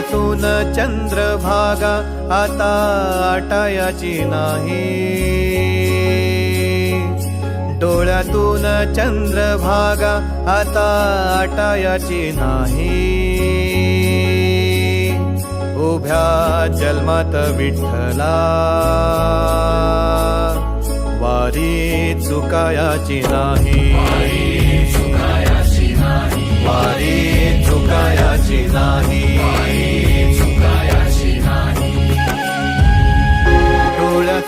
डोळ्यातून चंद्रभागा आता आटायाची नाही. डोळ्यातून चंद्रभागा आता आटायाची नाही. उभ्या जन्मात विठ्ठला वारी चुकायाची नाही.